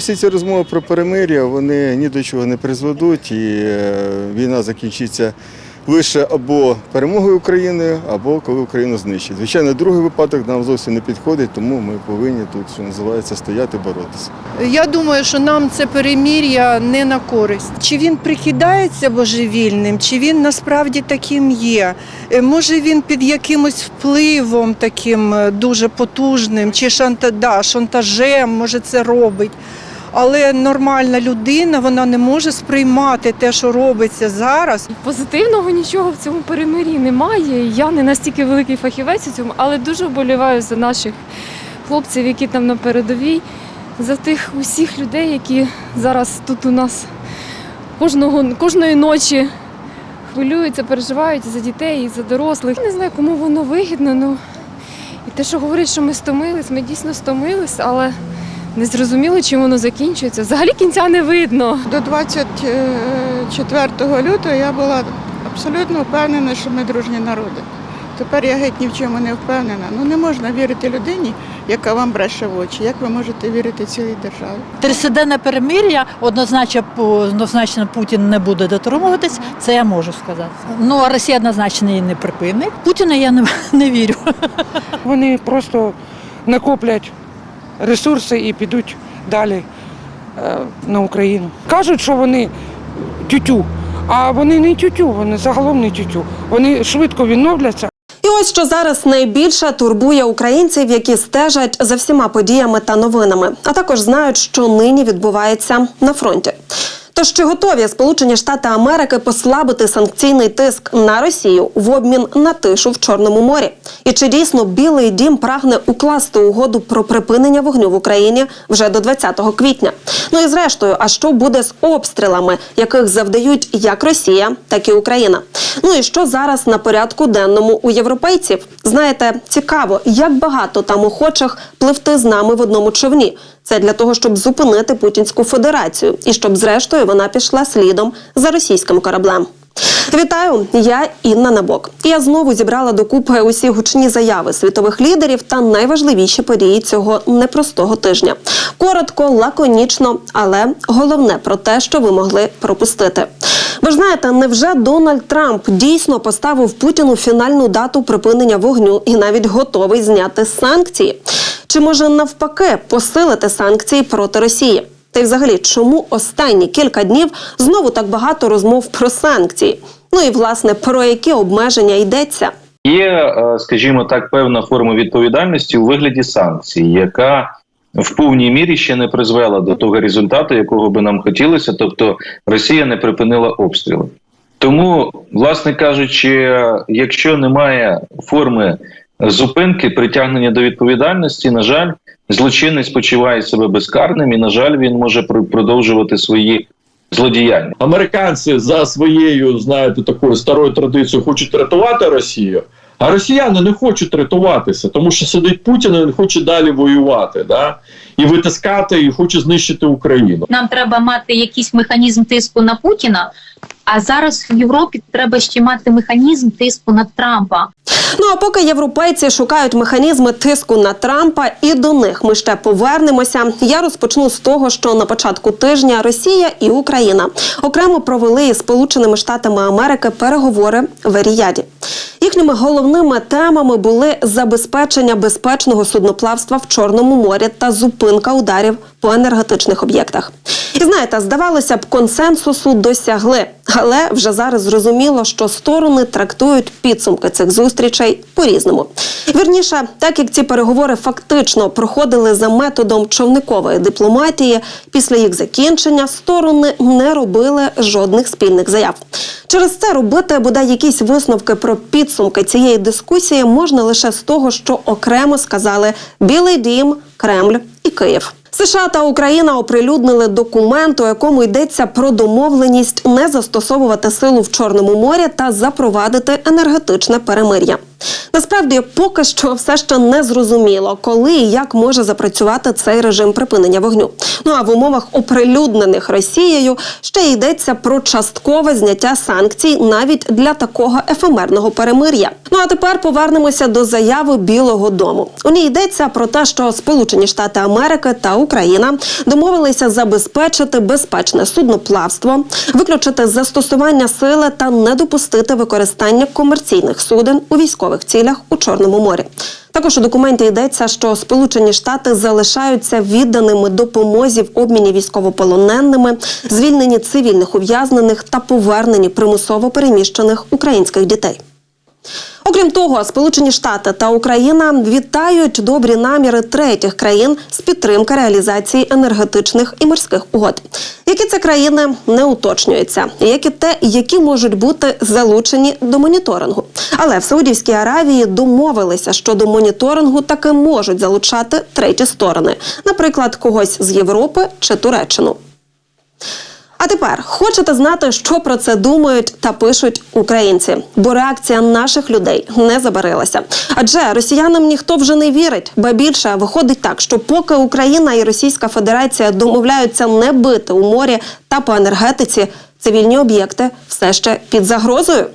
Всі ці розмови про перемир'я вони ні до чого не призведуть, і е, війна закінчиться лише або перемогою України, або коли Україну знищать. Звичайно, другий випадок нам зовсім не підходить, тому ми повинні тут, що називається, стояти, боротися. Я думаю, що нам це перемір'я не на користь. Чи він прикидається божевільним, чи він насправді таким є? Е, Може він під якимось впливом таким е, дуже потужним, чи шанта, шантажем, може це робить. Але нормальна людина вона не може сприймати те, що робиться зараз, Позитивного нічого в цьому перемир'ї немає. Я не настільки великий фахівець у цьому, але дуже вболіваю за наших хлопців, які там на передовій, за тих усіх людей, які зараз тут у нас кожного, кожної ночі хвилюються, переживають за дітей, і за дорослих. Не знаю, кому воно вигідно. Ну і те, що говорять, що ми стомились, ми дійсно стомились, але не зрозуміло, чим воно закінчується. Взагалі кінця не видно. До 24 лютого я була абсолютно впевнена, що ми дружні народи. Тепер я геть ні в чому не впевнена. Ну не можна вірити людині, яка вам бреше в очі. Як ви можете вірити цілій державі? Тридцятиденне перемир'я однозначно, однозначно Путін не буде дотримуватись, це я можу сказати. Ну а Росія однозначно її не припинить. Путіна я не, не вірю. Вони просто накоплять ресурси і підуть далі е, на Україну. Кажуть, що вони тютю, а вони не тютю, вони загалом не тютю. Вони швидко відновляться. І ось що зараз найбільше турбує українців, які стежать за всіма подіями та новинами, а також знають, що нині відбувається на фронті. Тож чи готові Сполучені Штати Америки послабити санкційний тиск на Росію в обмін на тишу в Чорному морі? І чи дійсно Білий Дім прагне укласти угоду про припинення вогню в Україні вже до 20 квітня? Ну і зрештою, а що буде з обстрілами, яких завдають як Росія, так і Україна? Ну і що зараз на порядку денному у європейців? Знаєте, цікаво, як багато там охочих пливти з нами в одному човні. Це для того, щоб зупинити Путінську Федерацію і щоб, зрештою, вона пішла слідом за російським кораблем. Вітаю, я Інна Набок. Я знову зібрала докупи усі гучні заяви світових лідерів та найважливіші події цього непростого тижня. Коротко, лаконічно, але головне про те, що ви могли пропустити. Ви ж знаєте, невже Дональд Трамп дійсно поставив Путіну фінальну дату припинення вогню і навіть готовий зняти санкції? Чи може навпаки посилити санкції проти Росії? Та й взагалі, чому останні кілька днів знову так багато розмов про санкції? Ну і власне про які обмеження йдеться? Є, е, скажімо так, певна форма відповідальності у вигляді санкцій, яка в повній мірі ще не призвела до того результату, якого би нам хотілося, тобто Росія не припинила обстріли. Тому, власне кажучи, якщо немає форми зупинки, притягнення до відповідальності, на жаль, злочинець почуває себе безкарним, і на жаль, він може пр- продовжувати свої злодіяння. Американці за своєю, знаєте, такою старою традицією хочуть рятувати Росію, а росіяни не хочуть рятуватися, тому що сидить Путін і він хоче далі воювати, да? І витискати, і хоче знищити Україну. нам треба мати якийсь механізм тиску на Путіна. А зараз в Європі треба ще мати механізм тиску на Трампа. Ну а поки європейці шукають механізми тиску на Трампа, і до них ми ще повернемося. Я розпочну з того, що на початку тижня Росія і Україна окремо провели із Сполученими Штатами Америки переговори в Ріяді. Їхніми головними темами були забезпечення безпечного судноплавства в Чорному морі та зупинка ударів по енергетичних об'єктах. І знаєте, здавалося б, консенсусу досягли, але вже зараз зрозуміло, що сторони трактують підсумки цих зустрічей по-різному. Вірніше, так як ці переговори фактично проходили за методом човникової дипломатії, після їх закінчення сторони не робили жодних спільних заяв. Через це робити бодай якісь висновки про підсумки цієї дискусії можна лише з того, що окремо сказали Білий Дім, Кремль і Київ. США та Україна оприлюднили документ, у якому йдеться про домовленість не застосовувати силу в Чорному морі та запровадити енергетичне перемир'я. Насправді, поки що все ще не зрозуміло, коли і як може запрацювати цей режим припинення вогню. Ну а в умовах оприлюднених Росією ще йдеться про часткове зняття санкцій навіть для такого ефемерного перемир'я. Ну а тепер повернемося до заяви Білого Дому. У ній йдеться про те, що Сполучені Штати Америки та Україна домовилися забезпечити безпечне судноплавство, виключити застосування сили та не допустити використання комерційних суден у військових цілях у Чорному морі. Також у документі йдеться, що Сполучені Штати залишаються відданими допомозі в обміні військовополоненими, звільненні цивільних ув'язнених та поверненні примусово переміщених українських дітей. Окрім того, Сполучені Штати та Україна вітають добрі наміри третіх країн з підтримки реалізації енергетичних і морських угод. Які це країни не уточнюється, як і те, які можуть бути залучені до моніторингу. Але в Саудівській Аравії домовилися, що до моніторингу таки можуть залучати треті сторони, наприклад, когось з Європи чи Туреччину. А тепер хочете знати, що про це думають та пишуть українці, бо реакція наших людей не забарилася. Адже росіянам ніхто вже не вірить, ба більше виходить так, що поки Україна і Російська Федерація домовляються не бити у морі та по енергетиці, цивільні об'єкти все ще під загрозою.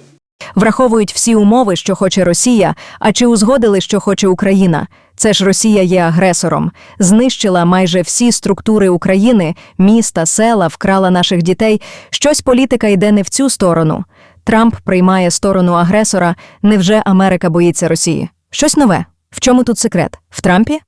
Враховують всі умови, що хоче Росія, а чи узгодили, що хоче Україна. Це ж Росія є агресором, знищила майже всі структури України, міста, села, вкрала наших дітей. Щось політика йде не в цю сторону. Трамп приймає сторону агресора. Невже Америка боїться Росії? Щось нове. В чому тут секрет? В Трампі?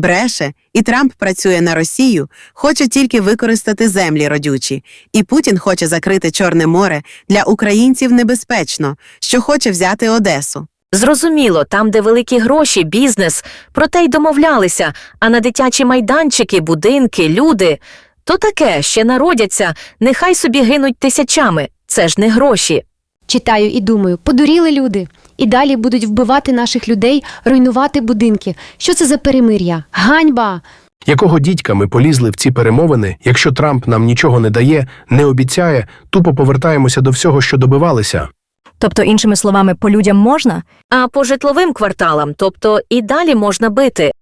Бреше, і Трамп працює на Росію, хоче тільки використати землі родючі, і Путін хоче закрити Чорне море для українців небезпечно, що хоче взяти Одесу. Зрозуміло, там, де великі гроші, бізнес, проте й домовлялися, а на дитячі майданчики, будинки, люди. То таке, ще народяться, нехай собі гинуть тисячами. Це ж не гроші. Читаю і думаю, подуріли люди. І далі будуть вбивати наших людей, руйнувати будинки. Що це за перемир'я? Ганьба! Якого дідька ми полізли в ці перемовини, якщо Трамп нам нічого не дає, не обіцяє, тупо повертаємося до всього, що добивалися. Тобто, іншими словами, по людям можна? А по житловим кварталам, тобто і далі можна бити.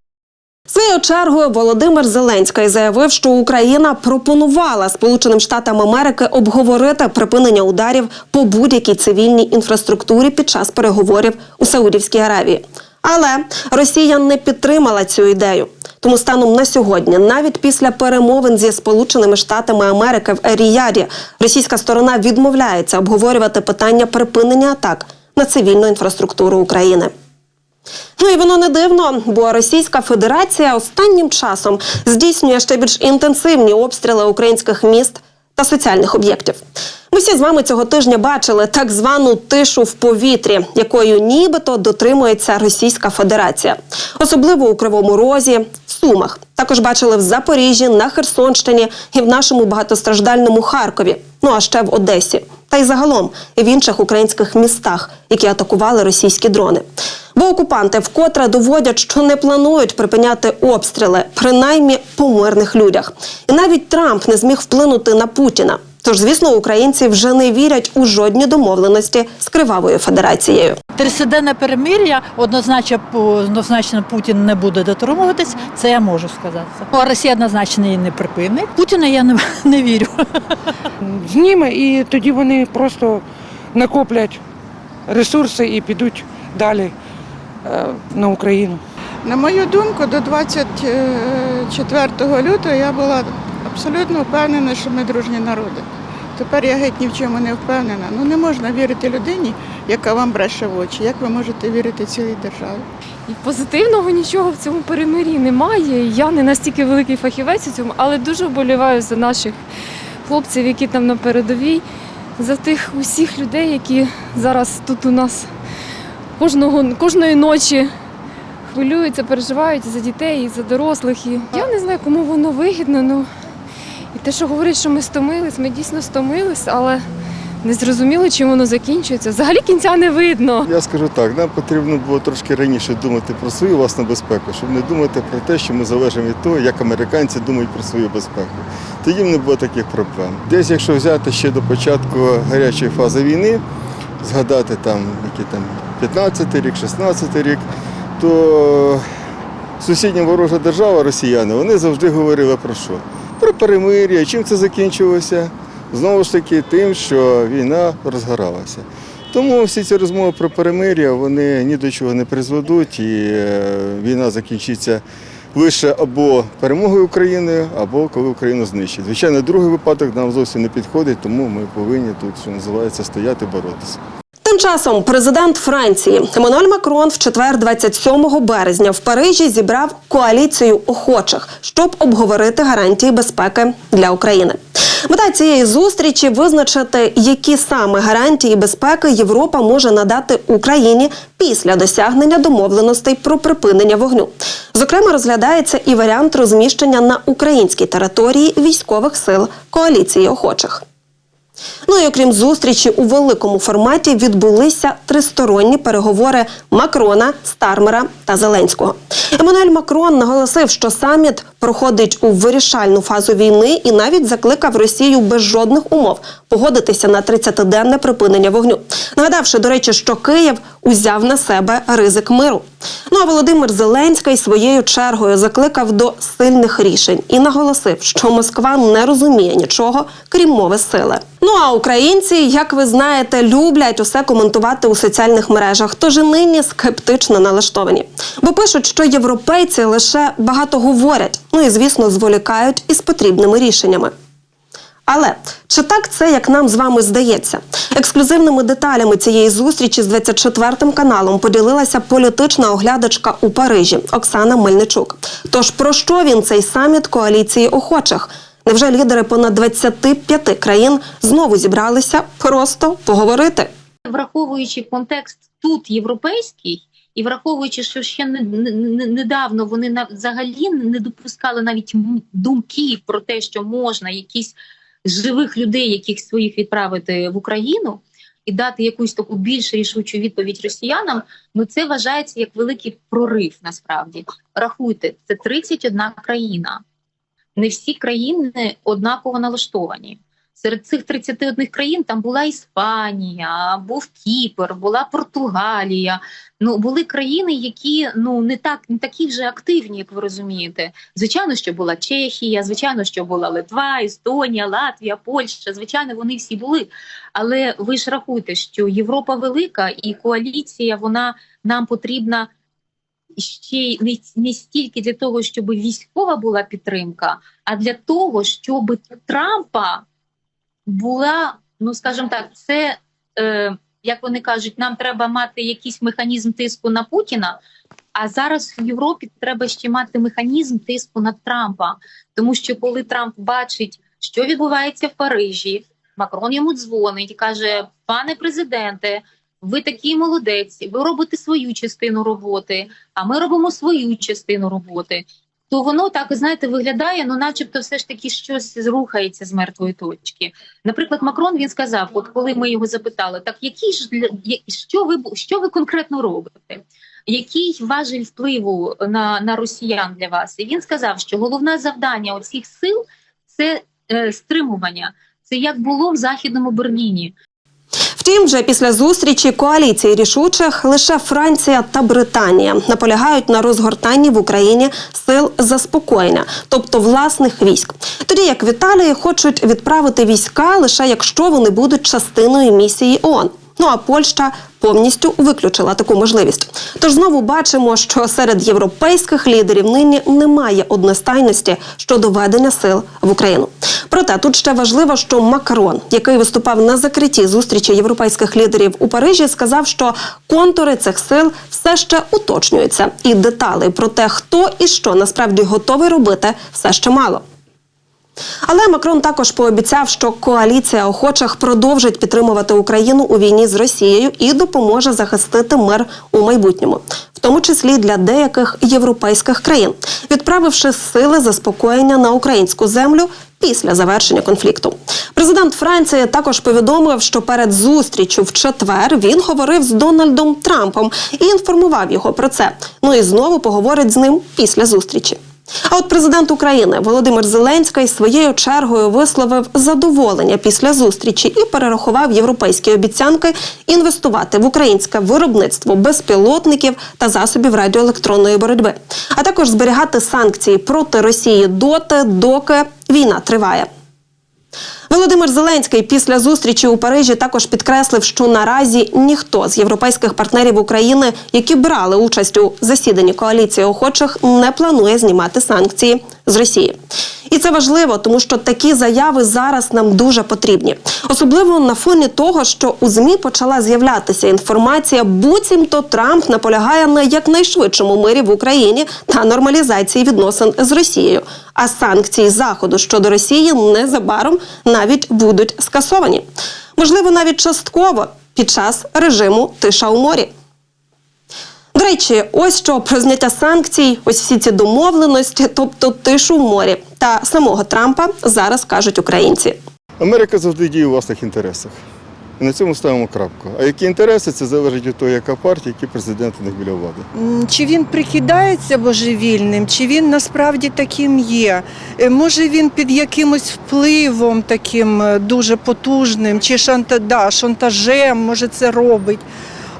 Своєю чергою Володимир Зеленський заявив, що Україна пропонувала Сполученим Штатам Америки обговорити припинення ударів по будь-якій цивільній інфраструктурі під час переговорів у Саудівській Аравії. Але Росія не підтримала цю ідею. Тому станом на сьогодні, навіть після перемовин зі Сполученими Штатами Америки в Еріяді, російська сторона відмовляється обговорювати питання припинення атак на цивільну інфраструктуру України. Ну і воно не дивно, бо Російська Федерація останнім часом здійснює ще більш інтенсивні обстріли українських міст та соціальних об'єктів. Ми всі з вами цього тижня бачили так звану тишу в повітрі, якою нібито дотримується Російська Федерація, особливо у Кривому Розі, в Сумах. Також бачили в Запоріжжі, на Херсонщині і в нашому багатостраждальному Харкові. Ну а ще в Одесі, та й загалом і в інших українських містах, які атакували російські дрони. Бо окупанти вкотре доводять, що не планують припиняти обстріли, принаймні по мирних людях. І навіть Трамп не зміг вплинути на Путіна. Тож, звісно, українці вже не вірять у жодні домовленості з кривавою федерацією. Тридцятиденне перемир'я однозначно, однозначно Путін не буде дотримуватись, це я можу сказати. А Росія однозначно її не припинить. Путіна я не, не вірю. Зніме, і тоді вони просто накоплять ресурси і підуть далі е, на Україну. На мою думку, до 24 лютого я була абсолютно впевнена, що ми дружні народи. Тепер я геть ні в чому не впевнена. Ну не можна вірити людині, яка вам бреше в очі. Як ви можете вірити цілій державі? І позитивного нічого в цьому перемир'ї немає. Я не настільки великий фахівець у цьому, але дуже вболіваю за наших хлопців, які там на передовій, за тих усіх людей, які зараз тут у нас кожного, кожної ночі хвилюються, переживають за дітей, і за дорослих. І я не знаю, кому воно вигідно. Ну і те, що говорять, що ми стомились, ми дійсно стомились, але не зрозуміло, чим воно закінчується. Взагалі кінця не видно. Я скажу так, нам потрібно було трошки раніше думати про свою власну безпеку, щоб не думати про те, що ми залежимо від того, як американці думають про свою безпеку. Тоді не було таких проблем. Десь, якщо взяти ще до початку гарячої фази війни, згадати там, які там 15 рік, 16 рік, то сусідня ворожа держава, росіяни, вони завжди говорили про що? Про перемир'я. Чим це закінчилося? Знову ж таки, тим, що війна розгоралася. Тому всі ці розмови про перемир'я вони ні до чого не призведуть, і е, війна закінчиться лише або перемогою України, або коли Україну знищить. Звичайно, другий випадок нам зовсім не підходить, тому ми повинні тут, що називається, стояти, боротися. Тим часом президент Франції Еммануель Макрон в четвер, 27 березня, в Парижі зібрав коаліцію охочих, щоб обговорити гарантії безпеки для України. Мета цієї зустрічі визначити, які саме гарантії безпеки Європа може надати Україні після досягнення домовленостей про припинення вогню. Зокрема, розглядається і варіант розміщення на українській території військових сил коаліції охочих. Ну і окрім зустрічі у великому форматі відбулися тристоронні переговори Макрона, Стармера та Зеленського. Еммануель Макрон наголосив, що саміт проходить у вирішальну фазу війни і навіть закликав Росію без жодних умов погодитися на 30-денне припинення вогню, нагадавши, до речі, що Київ узяв на себе ризик миру. Ну а Володимир Зеленський своєю чергою закликав до сильних рішень і наголосив, що Москва не розуміє нічого, крім мови сили. Ну а українці, як ви знаєте, люблять усе коментувати у соціальних мережах, тож і нині скептично налаштовані. Бо пишуть, що європейці лише багато говорять, ну і звісно, зволікають із потрібними рішеннями. Але чи так це, як нам з вами здається? Ексклюзивними деталями цієї зустрічі з 24 каналом поділилася політична оглядачка у Парижі Оксана Мельничук. Тож про що він цей саміт коаліції охочих? Невже лідери понад 25 країн знову зібралися просто поговорити? враховуючи контекст тут європейський, і враховуючи, що ще не, не, не- недавно вони на, взагалі не допускали навіть думки про те, що можна якісь живих людей, яких своїх відправити в Україну. І дати якусь таку більш рішучу відповідь росіянам, ну це вважається як великий прорив. Насправді рахуйте, це 31 країна. Не всі країни однаково налаштовані. Серед цих 31 країн там була Іспанія, був Кіпр, була Португалія. Ну були країни, які ну не так не такі вже активні, як ви розумієте. Звичайно, що була Чехія, звичайно, що була Литва, Естонія, Латвія, Польща. Звичайно, вони всі були. Але ви ж рахуйте, що Європа велика і коаліція вона нам потрібна ще й не, не стільки для того, щоб військова була підтримка, а для того, щоб Трампа була, ну скажімо так, це е, як вони кажуть, нам треба мати якийсь механізм тиску на Путіна. А зараз в Європі треба ще мати механізм тиску на Трампа, тому що коли Трамп бачить, що відбувається в Парижі, Макрон йому дзвонить і каже: пане президенте, ви такий молодець, ви робите свою частину роботи, а ми робимо свою частину роботи. То воно так, знаєте, виглядає, ну, начебто, все ж таки щось рухається з мертвої точки. Наприклад, Макрон він сказав, от коли ми його запитали, так який ж що ви що ви конкретно робите? Який важель впливу на, на росіян для вас? І він сказав, що головне завдання оцих сил це е, стримування. Це як було в західному Берліні. Втім, вже після зустрічі коаліції рішучих лише Франція та Британія наполягають на розгортанні в Україні сил заспокоєння, тобто власних військ. Тоді як в Італії хочуть відправити війська лише якщо вони будуть частиною місії ООН. Ну а Польща повністю виключила таку можливість. Тож знову бачимо, що серед європейських лідерів нині немає одностайності щодо ведення сил в Україну. Проте тут ще важливо, що Макрон, який виступав на закритті зустрічі європейських лідерів у Парижі, сказав, що контури цих сил все ще уточнюються, і деталей про те, хто і що насправді готовий робити, все ще мало. Але Макрон також пообіцяв, що коаліція охочих продовжить підтримувати Україну у війні з Росією і допоможе захистити мир у майбутньому, в тому числі для деяких європейських країн, відправивши сили заспокоєння на українську землю після завершення конфлікту. Президент Франції також повідомив, що перед зустрічю в четвер він говорив з Дональдом Трампом і інформував його про це. Ну і знову поговорить з ним після зустрічі. А от президент України Володимир Зеленський своєю чергою висловив задоволення після зустрічі і перерахував європейські обіцянки інвестувати в українське виробництво безпілотників та засобів радіоелектронної боротьби, а також зберігати санкції проти Росії доти, доки війна триває. Володимир Зеленський після зустрічі у Парижі також підкреслив, що наразі ніхто з європейських партнерів України, які брали участь у засіданні коаліції охочих, не планує знімати санкції з Росії. І це важливо, тому що такі заяви зараз нам дуже потрібні, особливо на фоні того, що у змі почала з'являтися інформація, буцімто Трамп наполягає на якнайшвидшому мирі в Україні та нормалізації відносин з Росією. А санкції заходу щодо Росії незабаром навіть будуть скасовані. Можливо, навіть частково під час режиму тиша у морі. До речі, ось що про зняття санкцій, ось всі ці домовленості, тобто тишу в морі та самого Трампа зараз кажуть українці. Америка завжди діє у власних інтересах. І на цьому ставимо крапку. А які інтереси, це залежить від того, яка партія, який президент у них біля влади. Чи він прикидається божевільним, чи він насправді таким є? Е, Може він під якимось впливом таким е, дуже потужним, чи шанта, да, шантажем, може це робить.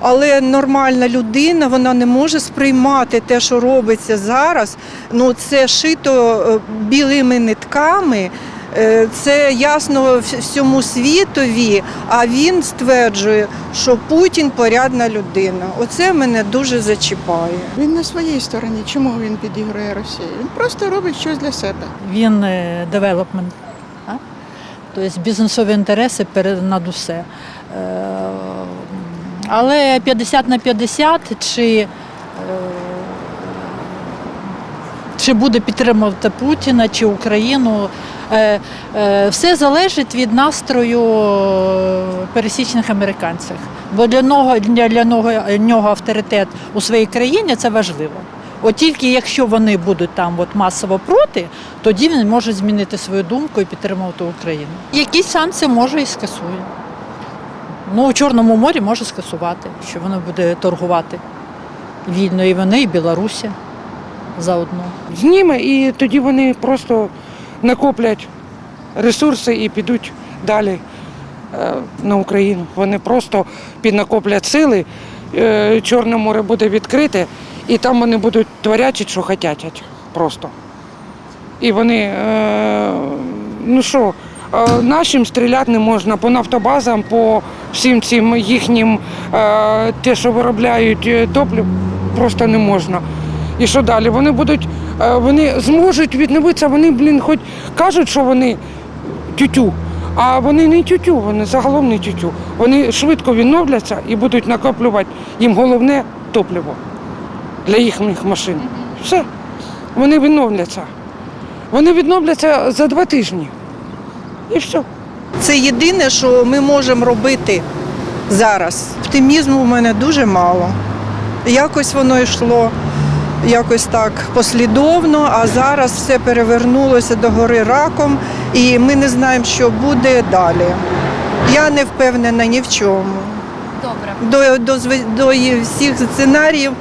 Але нормальна людина вона не може сприймати те, що робиться зараз. Ну це шито е, білими нитками. Е, Це ясно всьому світові, а він стверджує, що Путін порядна людина. Оце мене дуже зачіпає. Він на своїй стороні. Чому він підігрує Росії? Він просто робить щось для себе. Він девелопмент. Тобто бізнесові інтереси перед над усе. Але 50 на 50 чи, е, чи буде підтримувати Путіна чи Україну. е, е, Все залежить від настрою пересічних американців. Бо для нього, для, нього авторитет у своїй країні це важливо. От тільки якщо вони будуть там от масово проти, тоді він може змінити свою думку і підтримувати Україну. Якісь санкції може і скасує. Ну, у Чорному морі може скасувати, що воно буде торгувати вільно і вони, і Білорусі заодно. Зніме, і тоді вони просто накоплять ресурси і підуть далі е, на Україну. Вони просто піднакоплять сили, е, Чорне море буде відкрите, і там вони будуть творячити, що хотять просто. І вони, е, ну що, нашим стріляти не можна по нафтобазам, по всім цим їхнім, е, те, що виробляють е, топлів, просто не можна. І що далі? Вони будуть, е, вони зможуть відновитися, вони, блін, хоч кажуть, що вони тютю, а вони не тютю, вони загалом не тютю. Вони швидко відновляться і будуть накоплювати їм головне топливо для їхніх машин. Все. Вони відновляться. Вони відновляться за два тижні. І все. Це єдине, що ми можемо робити зараз. Оптимізму в мене дуже мало. Якось воно йшло якось так послідовно, а зараз все перевернулося до гори раком, і ми не знаємо, що буде далі. Я не впевнена ні в чому. Добре. До, до, до всіх сценаріїв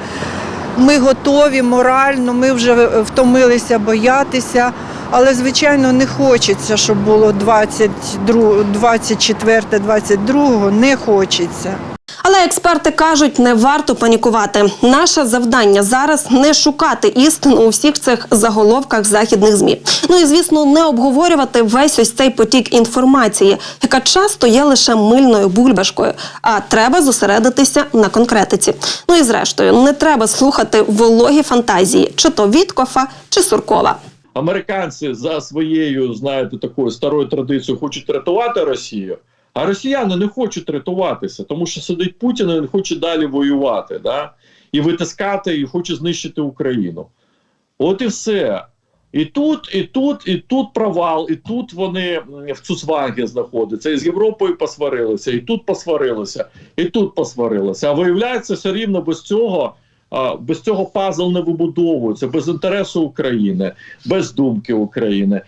ми готові морально, ми вже втомилися боятися. Але, звичайно, не хочеться, щоб було 22, 24, 22, не хочеться. Але експерти кажуть, не варто панікувати. Наше завдання зараз не шукати істину у всіх цих заголовках західних змі. Ну і звісно, не обговорювати весь ось цей потік інформації, яка часто є лише мильною бульбашкою. А треба зосередитися на конкретиці. Ну і зрештою, не треба слухати вологі фантазії, чи то Віткофа, чи Суркова. Американці за своєю, знаєте, такою старою традицією хочуть рятувати Росію, а росіяни не хочуть рятуватися, тому що сидить Путін і він хоче далі воювати, да? і витискати, і хоче знищити Україну. От і все. І тут, і тут, і тут провал, і тут вони в Цуцвангі знаходяться, і з Європою посварилися, і тут посварилися, і тут посварилися. А виявляється, все рівно без цього. Без цього пазл не вибудовується, без інтересу України, без думки України,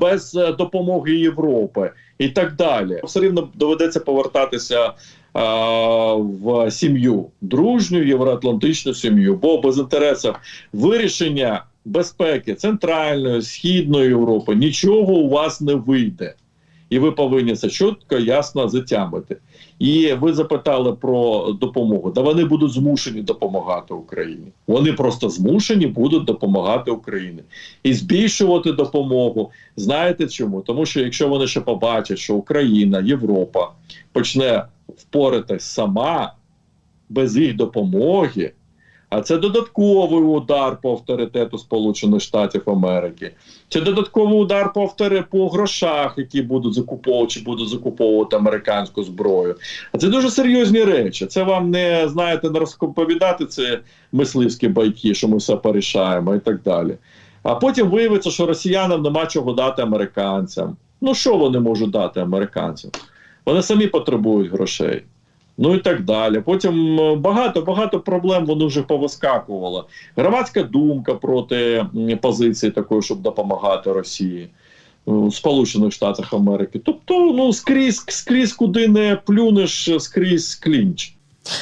без е, допомоги Європи і так далі. Все рівно доведеться повертатися в сім'ю, дружню євроатлантичну сім'ю, бо без інтересів вирішення безпеки Центральної, Східної Європи нічого у вас не вийде. І ви повинні це чітко, ясно затямити. І ви запитали про допомогу. Да вони будуть змушені допомагати Україні. Вони просто змушені будуть допомагати Україні і збільшувати допомогу. Знаєте чому? Тому що якщо вони ще побачать, що Україна, Європа почне впоратись сама без їх допомоги, а це додатковий удар по авторитету Сполучених Штатів Америки. Це додатковий удар по автори по грошах, які будуть закуповувати чи будуть закуповувати американську зброю. А це дуже серйозні речі. Це вам не знаєте, не розповідати це мисливські байки, що ми все порішаємо і так далі. А потім виявиться, що росіянам нема чого дати американцям. Ну що вони можуть дати американцям? Вони самі потребують грошей. Ну і так далі. Потім е, багато багато проблем воно вже повискакувало. Громадська думка проти позиції такої, щоб допомагати Росії у Сполучених Штатах Америки. Тобто, ну скрізь, скрізь куди не плюнеш, скрізь клінч.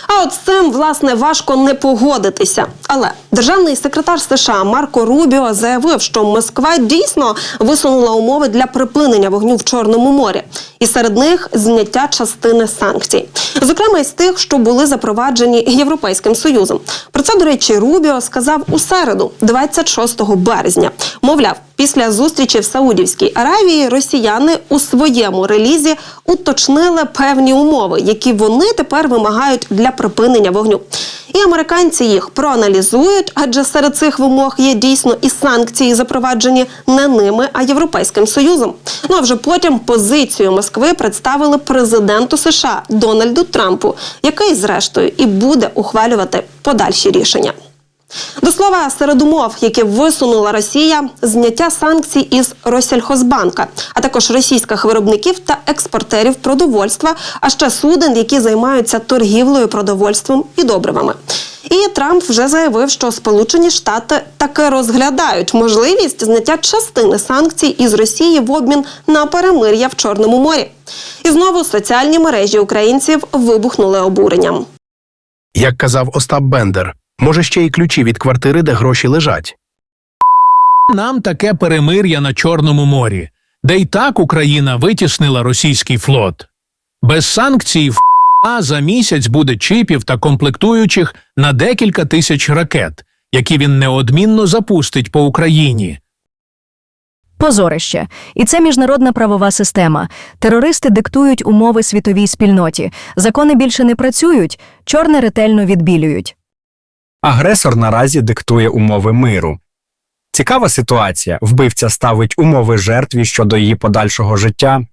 А от з цим власне важко не погодитися. Але державний секретар США Марко Рубіо заявив, що Москва дійсно висунула умови для припинення вогню в Чорному морі, і серед них зняття частини санкцій, зокрема із тих, що були запроваджені Європейським Союзом. Про це, до речі, Рубіо сказав у середу, 26 березня. Мовляв, після зустрічі в Саудівській Аравії росіяни у своєму релізі уточнили певні умови, які вони тепер вимагають для припинення вогню. І американці їх проаналізують, адже серед цих вимог є дійсно і санкції, запроваджені не ними, а європейським союзом. Ну а вже потім позицію Москви представили президенту США Дональду Трампу, який, зрештою, і буде ухвалювати подальші рішення. До слова, серед умов, які висунула Росія, зняття санкцій із Россельхозбанка, а також російських виробників та експортерів продовольства, а ще суден, які займаються торгівлею продовольством і добривами. І Трамп вже заявив, що Сполучені Штати таки розглядають можливість зняття частини санкцій із Росії в обмін на перемир'я в Чорному морі. І знову соціальні мережі українців вибухнули обуренням. Як казав Остап Бендер, може ще й ключі від квартири, де гроші лежать. Нам таке перемир'я на Чорному морі, де й так Україна витіснила російський флот. Без санкцій в за місяць буде чипів та комплектуючих на декілька тисяч ракет, які він неодмінно запустить по Україні. Позорище. І це міжнародна правова система. Терористи диктують умови світовій спільноті. Закони більше не працюють, чорне ретельно відбілюють. Агресор наразі диктує умови миру. Цікава ситуація. Вбивця ставить умови жертві щодо її подальшого життя.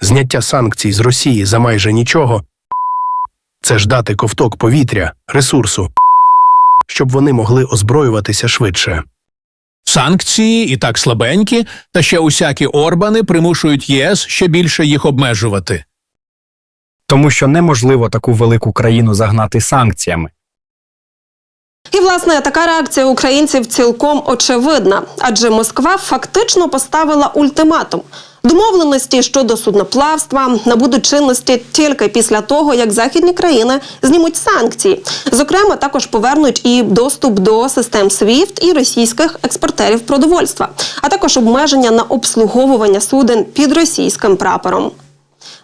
Зняття санкцій з Росії за майже нічого це ж дати ковток повітря, ресурсу, щоб вони могли озброюватися швидше. Санкції і так слабенькі, та ще усякі Орбани примушують ЄС ще більше їх обмежувати. Тому що неможливо таку велику країну загнати санкціями. І власне така реакція українців цілком очевидна, адже Москва фактично поставила ультиматум. Домовленості щодо судноплавства набудуть чинності тільки після того, як західні країни знімуть санкції. Зокрема, також повернуть і доступ до систем SWIFT і російських експортерів продовольства, а також обмеження на обслуговування суден під російським прапором.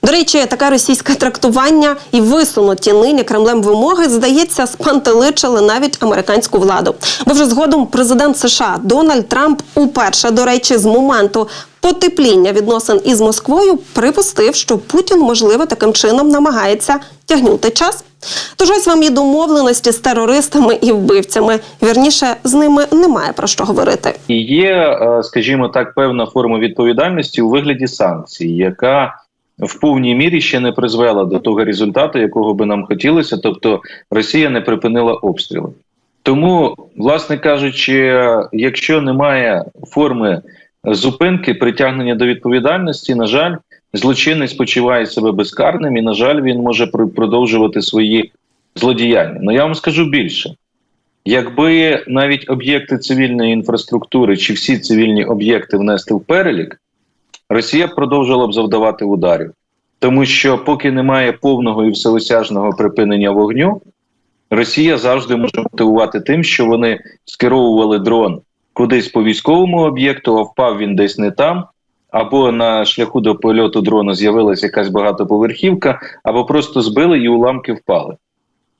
До речі, таке російське трактування і висунуті нині Кремлем вимоги, здається, спантеличили навіть американську владу. Бо вже згодом президент США Дональд Трамп уперше, до речі, з моменту потепління відносин із Москвою припустив, що Путін, можливо, таким чином намагається тягнути час. Тож ось вам і домовленості з терористами і вбивцями. Вірніше, з ними немає про що говорити. І є, е, скажімо так, певна форма відповідальності у вигляді санкцій, яка в повній мірі ще не призвела до того результату, якого би нам хотілося, тобто Росія не припинила обстріли. Тому, власне кажучи, якщо немає форми зупинки, притягнення до відповідальності, на жаль, злочинець почуває себе безкарним, і на жаль, він може продовжувати свої злодіяння. Ну я вам скажу більше. Якби навіть об'єкти цивільної інфраструктури чи всі цивільні об'єкти внести в перелік, Росія б продовжувала б завдавати ударів. Тому що, поки немає повного і всеосяжного припинення вогню, Росія завжди може мотивувати тим, що вони скеровували дрон кудись по військовому об'єкту, а впав він десь не там. Або на шляху до польоту дрона з'явилася якась багатоповерхівка, або просто збили і уламки впали.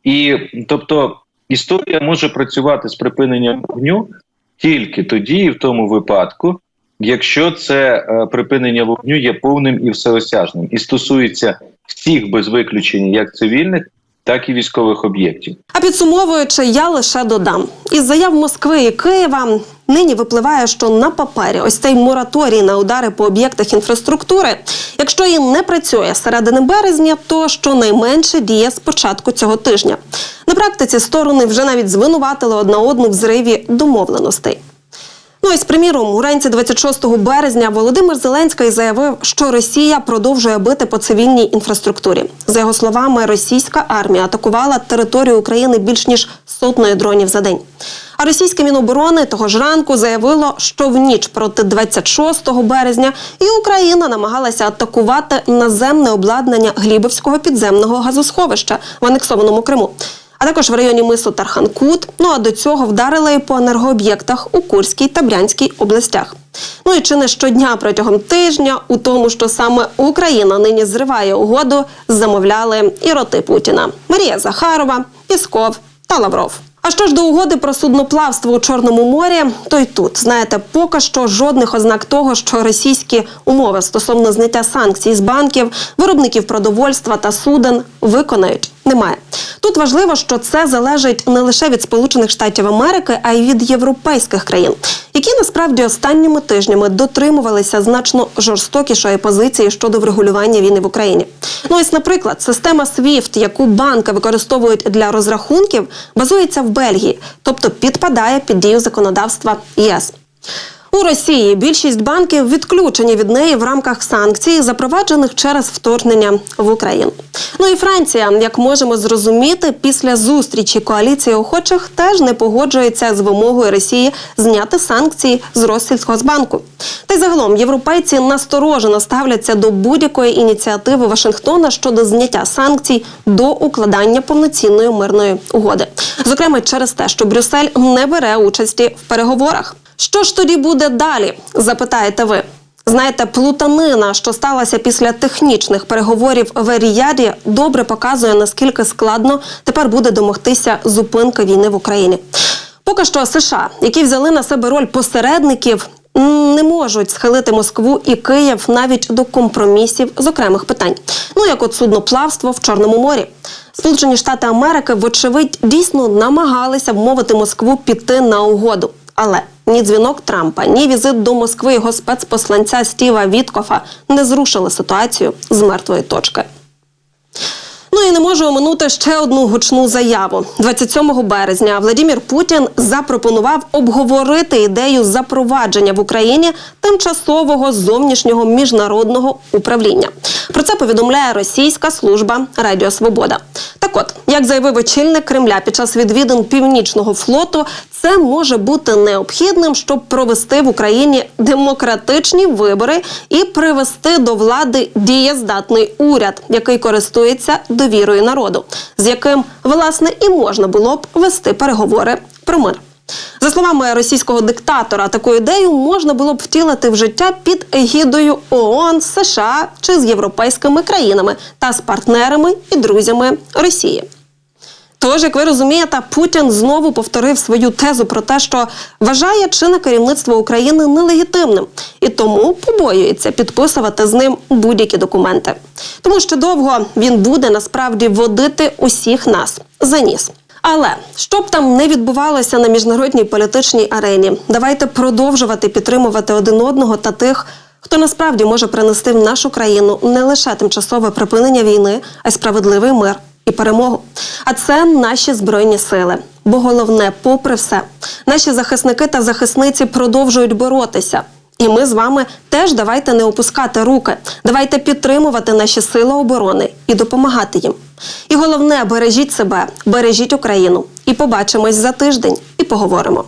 І тобто історія може працювати з припиненням вогню тільки тоді, і в тому випадку, якщо це е, припинення вогню є повним і всеосяжним, і стосується всіх без виключення, як цивільних, так і військових об'єктів. А підсумовуючи, я лише додам із заяв Москви і Києва. Нині випливає, що на папері ось цей мораторій на удари по об'єктах інфраструктури, якщо і не працює середини березня, то щонайменше діє з початку цього тижня. На практиці сторони вже навіть звинуватили одна одну в зриві домовленостей. Ну ось, приміром, уранці 26 березня Володимир Зеленський заявив, що Росія продовжує бити по цивільній інфраструктурі. За його словами, російська армія атакувала територію України більш ніж сотною дронів за день. А російське міноборони того ж ранку заявило, що в ніч проти 26 березня і Україна намагалася атакувати наземне обладнання Глібовського підземного газосховища в анексованому Криму а також в районі мису Тарханкут. Ну а до цього вдарили і по енергооб'єктах у Курській та Брянській областях. Ну і чи не щодня протягом тижня у тому, що саме Україна нині зриває угоду, замовляли і роти Путіна Марія Захарова, Пісков та Лавров. А що ж до угоди про судноплавство у Чорному морі, то й тут знаєте, поки що жодних ознак того, що російські умови стосовно зняття санкцій з банків, виробників продовольства та суден виконають. Немає тут важливо, що це залежить не лише від Сполучених Штатів Америки, а й від європейських країн, які насправді останніми тижнями дотримувалися значно жорстокішої позиції щодо врегулювання війни в Україні. Ну ось, наприклад, система SWIFT, яку банки використовують для розрахунків, базується в Бельгії, тобто підпадає під дію законодавства ЄС. У Росії більшість банків відключені від неї в рамках санкцій, запроваджених через вторгнення в Україну. Ну і Франція, як можемо зрозуміти, після зустрічі коаліції охочих теж не погоджується з вимогою Росії зняти санкції з Россільськогосбанку. Та й загалом європейці насторожено ставляться до будь-якої ініціативи Вашингтона щодо зняття санкцій до укладання повноцінної мирної угоди, зокрема через те, що Брюссель не бере участі в переговорах. Що ж тоді буде далі? Запитаєте ви. Знаєте, плутанина, що сталася після технічних переговорів в Еріяді, добре показує наскільки складно тепер буде домогтися зупинки війни в Україні. Поки що США, які взяли на себе роль посередників, не можуть схилити Москву і Київ навіть до компромісів з окремих питань. Ну як от судноплавство в Чорному морі. Сполучені Штати Америки, вочевидь, дійсно намагалися вмовити Москву піти на угоду. Але ні дзвінок Трампа, ні візит до Москви його спецпосланця Стіва Віткофа не зрушили ситуацію з мертвої точки. Ну і не можу оминути ще одну гучну заяву. 27 березня Владимир Путін запропонував обговорити ідею запровадження в Україні тимчасового зовнішнього міжнародного управління. Про це повідомляє російська служба Радіо Свобода. Так от, як заявив очільник Кремля під час відвідин північного флоту, це може бути необхідним, щоб провести в Україні демократичні вибори і привести до влади дієздатний уряд, який користується довірою народу, з яким власне і можна було б вести переговори про мир. За словами російського диктатора, таку ідею можна було б втілити в життя під егідою ООН, США чи з європейськими країнами та з партнерами і друзями Росії. Тож, як ви розумієте, Путін знову повторив свою тезу про те, що вважає чинне керівництво України нелегітимним і тому побоюється підписувати з ним будь-які документи. Тому що довго він буде насправді водити усіх нас за ніс. Але що б там не відбувалося на міжнародній політичній арені, давайте продовжувати підтримувати один одного та тих, хто насправді може принести в нашу країну не лише тимчасове припинення війни, а й справедливий мир і перемогу. А це наші збройні сили. Бо головне, попри все, наші захисники та захисниці продовжують боротися. І ми з вами теж давайте не опускати руки. Давайте підтримувати наші сили оборони і допомагати їм. І головне, бережіть себе, бережіть Україну. І побачимось за тиждень і поговоримо.